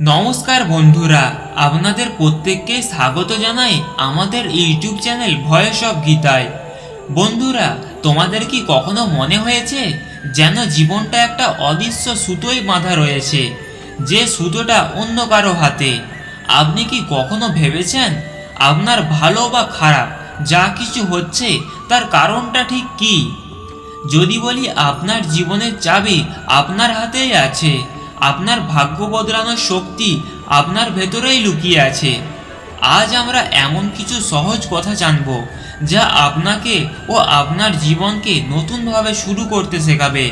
নমস্কার বন্ধুরা, আপনাদের প্রত্যেককে স্বাগত জানাই আমাদের ইউটিউব চ্যানেল ভয়েস অব গীতায়। বন্ধুরা, তোমাদের কি কখনো মনে হয়েছে যেন জীবনটা একটা অদৃশ্য সুতোয় বাঁধা রয়েছে, যে সুতোটা অন্য কারও হাতে? আপনি কি কখনো ভেবেছেন আপনার ভালো বা খারাপ যা কিছু হচ্ছে তার কারণটা ঠিক কী? যদি বলি, আপনার জীবনের চাবি আপনার হাতেই আছে। আপনার ভাগ্য বদলানোর শক্তি আপনার ভেতরেই লুকিয়ে আছে। আজ আমরা এমন কিছু সহজ কথা জানব, যা আপনাকে ও আপনার জীবনকে নতুনভাবে শুরু করতে শেখাবে।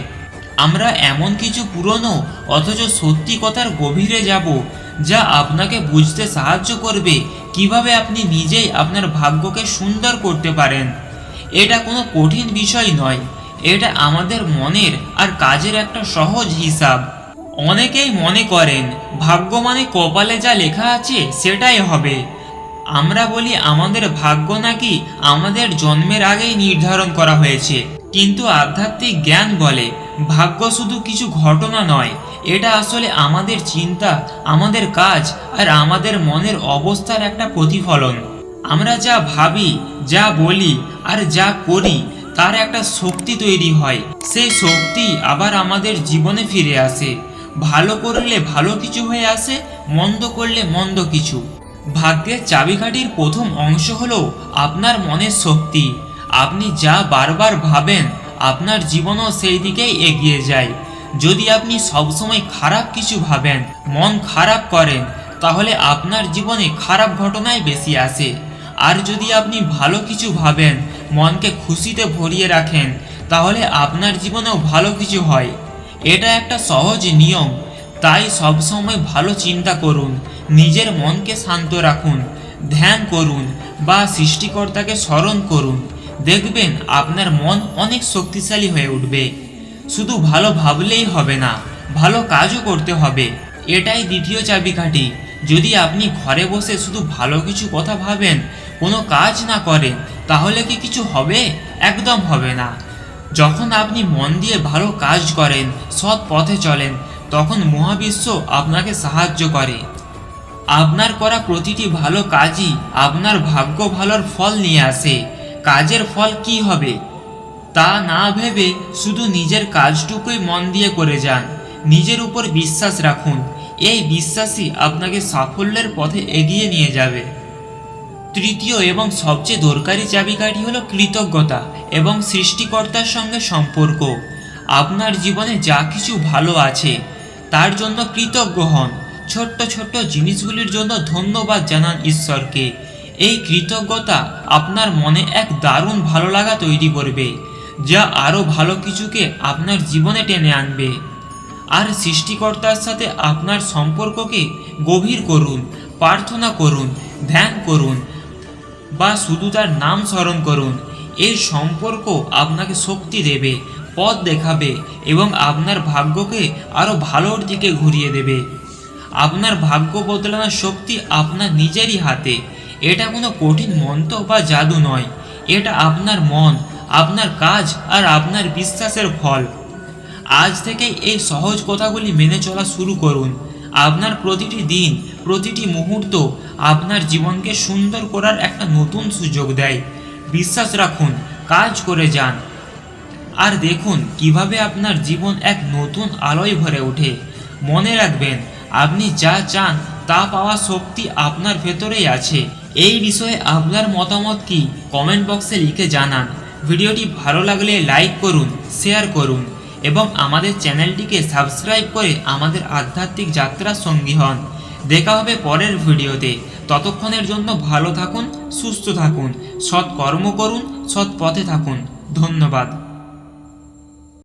আমরা এমন কিছু পুরনো অথচ সত্যি কথার গভীরে যাব, যা আপনাকে বুঝতে সাহায্য করবে কীভাবে আপনি নিজেই আপনার ভাগ্যকে সুন্দর করতে পারেন। এটা কোনো কঠিন বিষয় নয়, এটা আমাদের মনের আর কাজের একটা সহজ হিসাব। অনেকেই মনে করেন ভাগ্য মানে কপালে যা লেখা আছে সেটাই হবে। আমরা বলি আমাদের ভাগ্য নাকি আমাদের জন্মের আগেই নির্ধারণ করা হয়েছে। কিন্তু আধ্যাত্মিক জ্ঞান বলে, ভাগ্য শুধু কিছু ঘটনা নয়, এটা আসলে আমাদের চিন্তা, আমাদের কাজ আর আমাদের মনের অবস্থার একটা প্রতিফলন। আমরা যা ভাবি, যা বলি আর যা করি, তার একটা শক্তি তৈরি হয়। সেই শক্তি আবার আমাদের জীবনে ফিরে আসে। ভালো করলে ভালো কিছু হয়ে আসে, মন্দ করলে মন্দ কিছু। ভাগ্যের চাবিকাঠির প্রথম অংশ হলো আপনার মনের শক্তি। আপনি যা বারবার ভাবেন, আপনার জীবনও সেই দিকেই এগিয়ে যায়। যদি আপনি সবসময় খারাপ কিছু ভাবেন, মন খারাপ করেন, তাহলে আপনার জীবনে খারাপ ঘটনাই বেশি আসে। আর যদি আপনি ভালো কিছু ভাবেন, মনকে খুশিতে ভরিয়ে রাখেন, তাহলে আপনার জীবনেও ভালো কিছু হয়। এটা একটা সহজ নিয়ম। তাই সবসময় ভালো চিন্তা করুন, নিজের মনকে শান্ত রাখুন, ধ্যান করুন বা সৃষ্টিকর্তাকে স্মরণ করুন। দেখবেন আপনার মন অনেক শক্তিশালী হয়ে উঠবে। শুধু ভালো ভাবলেই হবে না, ভালো কাজও করতে হবে। এটাই দ্বিতীয় চাবিকাঠি। যদি আপনি ঘরে বসে শুধু ভালো কিছু কথা ভাবেন, কোনো কাজ না করেন, তাহলে কি কিছু হবে? একদম হবে না। যখন আপনি মন দিয়ে ভালো কাজ করেন, সৎ পথে চলেন, তখন মহাবিশ্ব আপনাকে সাহায্য করে। আপনার করা প্রতিটি ভালো কাজই আপনার ভাগ্য ভালোর ফল নিয়ে আসে। কাজের ফল কি হবে? তা না ভেবে শুধু নিজের কাজটুকুই মন দিয়ে করে যান। নিজের উপর বিশ্বাস রাখুন। এই বিশ্বাসই আপনাকে সাফল্যের পথে এগিয়ে নিয়ে যাবে। তৃতীয় এবং সবচেয়ে দরকারি চাবিকাঠি হলো কৃতজ্ঞতা এবং সৃষ্টিকর্তার সঙ্গে সম্পর্ক। আপনার জীবনে যা কিছু ভালো আছে, তার জন্য কৃতজ্ঞ হন। ছোট্ট ছোট্ট জিনিসগুলির জন্য ধন্যবাদ জানান ঈশ্বরকে। এই কৃতজ্ঞতা আপনার মনে এক দারুণ ভালো লাগা তৈরি করবে, যা আরও ভালো কিছুকে আপনার জীবনে টেনে আনবে। আর সৃষ্টিকর্তার সাথে আপনার সম্পর্ককে গভীর করুন, প্রার্থনা করুন, ধ্যান করুন বা শুধু তার নাম স্মরণ করুন। এই সম্পর্ক আপনাকে শক্তি দেবে, পথ দেখাবে এবং আপনার ভাগ্যকে আরও ভালোর দিকে ঘুরিয়ে দেবে। আপনার ভাগ্য বদলানোর শক্তি আপনার নিজেরই হাতে। এটা কোনো কঠিন মন্ত্র বা জাদু নয়। এটা আপনার মন, আপনার কাজ আর আপনার বিশ্বাসের ফল। আজ থেকে এই সহজ কথাগুলি মেনে চলা শুরু করুন। আপনার প্রতিটি দিন, প্রতিটি মুহূর্ত আপনার জীবনকে সুন্দর করার একটা নতুন সুযোগ দেয়। বিশ্বাস রাখুন, কাজ করে যান। আর দেখুন কীভাবে আপনার জীবন এক নতুন আলোয় ভরে ওঠে। মনে রাখবেন, আপনি যা চান তা পাওয়া শক্তি আপনার ভেতরেই আছে। এই বিষয়ে আপনার মতামত কি? কমেন্ট বক্সে লিখে জানান। ভিডিওটি ভালো লাগলে লাইক করুন, শেয়ার করুন। এবং আমাদের চ্যানেলটিকে সাবস্ক্রাইব করে আমাদের আধ্যাত্মিক যাত্রার সঙ্গী হন। দেখা হবে পরের ভিডিওতে। ততক্ষণের জন্য ভালো থাকুন, সুস্থ থাকুন, সৎ কর্ম করুন, সৎ পথে থাকুন। ধন্যবাদ।